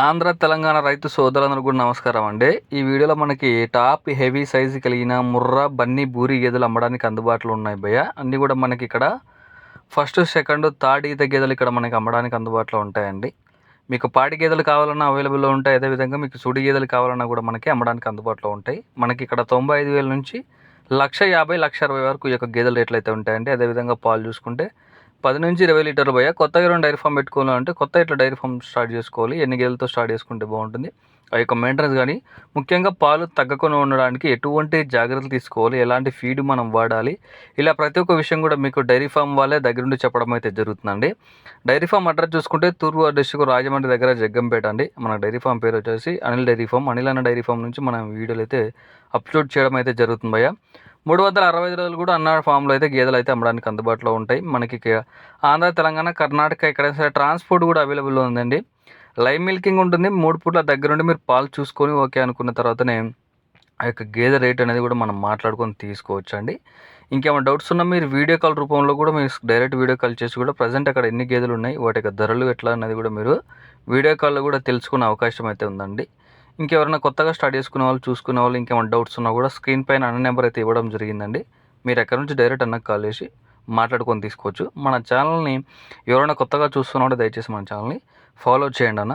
ఆంధ్ర తెలంగాణ రైతు సోదరులందరూ కూడా నమస్కారం అండి. ఈ వీడియోలో మనకి టాప్ హెవీ సైజు కలిగిన ముర్రా బన్నీ బూరి గేదెలు అమ్మడానికి అందుబాటులో ఉన్నాయి భయ్య. అన్నీ కూడా మనకి ఇక్కడ ఫస్ట్ సెకండ్ థర్డ్ ఈత గేదెలు ఇక్కడ మనకి అమ్మడానికి అందుబాటులో ఉంటాయండి. మీకు పాడి గేదెలు కావాలన్నా అవైలబుల్లో ఉంటాయి. అదేవిధంగా మీకు సుడి గేదెలు కావాలన్నా కూడా మనకి అమ్మడానికి అందుబాటులో ఉంటాయి. మనకి ఇక్కడ తొంభై ఐదు వేల నుంచి లక్ష యాభై లక్ష అరవై వరకు ఈ యొక్క గేదెల రేట్లు అయితే ఉంటాయండి. అదేవిధంగా పాలు చూసుకుంటే పది నుంచి ఇరవై లీటర్లు పోయా. కొత్తగా రెండు డైరీ ఫామ్ పెట్టుకోవాలంటే కొత్త ఇట్లా డైరీ ఫామ్ స్టార్ట్ చేసుకోవాలి. ఎన్ని గేదెలతో స్టార్ట్ చేసుకుంటే బాగుంటుంది. ఆ యొక్క మెయింటెనెన్స్ కానీ ముఖ్యంగా పాలు తగ్గకుండా ఉండడానికి ఎటువంటి జాగ్రత్తలు తీసుకోవాలి. ఎలాంటి ఫీడ్ మనం వాడాలి. ఇలా ప్రతి ఒక్క విషయం కూడా మీకు డైరీ ఫామ్ వాళ్ళే దగ్గరుండి చెప్పడం అయితే జరుగుతుందండి. డైరీ ఫామ్ అడ్రస్ చూసుకుంటే తూర్పు డిస్టిక్ రాజమండ్రి దగ్గర జగ్గంపేట అండి. మన డైరీ ఫామ్ పేరు వచ్చేసి అనిల్ డైరీ ఫామ్. అనిల్ అన్న డైరీ ఫామ్ నుంచి మనం వీడియోలు అయితే అప్లోడ్ చేయడం అయితే జరుగుతుంది భయ్య. మూడు వందల అరవై ఐదు రోజులు కూడా అన్న ఫామ్లో అయితే గేదెలు అయితే అమ్మడానికి అందుబాటులో ఉంటాయి. మనకి ఆంధ్ర తెలంగాణ కర్ణాటక ఎక్కడైనా సరే ట్రాన్స్పోర్ట్ కూడా అవైలబుల్లో ఉందండి. లైవ్ మిల్కింగ్ ఉంటుంది. మూడు పూట్ల దగ్గరుండి మీరు పాలు చూసుకొని ఓకే అనుకున్న తర్వాతనే ఆ యొక్క గేదె రేట్ అనేది కూడా మనం మాట్లాడుకొని తీసుకోవచ్చు అండి ఇంకేమైనా డౌట్స్ ఉన్నా మీరు వీడియో కాల్ రూపంలో కూడా మీరు డైరెక్ట్ వీడియో కాల్ చేసి కూడా ప్రజెంట్ అక్కడ ఎన్ని గేదెలు ఉన్నాయి వాటి యొక్క ధరలు ఎట్లా అనేది కూడా మీరు వీడియో కాల్లో కూడా తెలుసుకునే అవకాశం అయితే ఉందండి. ఇంకెవరైనా కొత్తగా స్టార్ట్ చేసుకునే వాళ్ళు చూసుకునే వాళ్ళు ఇంకేమైనా డౌట్స్ ఉన్నా కూడా స్క్రీన్ పైన అన్న నెంబర్ అయితే ఇవ్వడం జరిగిందండి. మీరు ఎక్కడి నుంచి డైరెక్ట్ అన్నకు కాల్ చేసి మాట్లాడుకొని తీసుకోవచ్చు. మన ఛానల్ని ఎవరైనా కొత్తగా చూస్తున్నా దయచేసి మన ఛానల్ని ఫాలో చేయండి అన్న.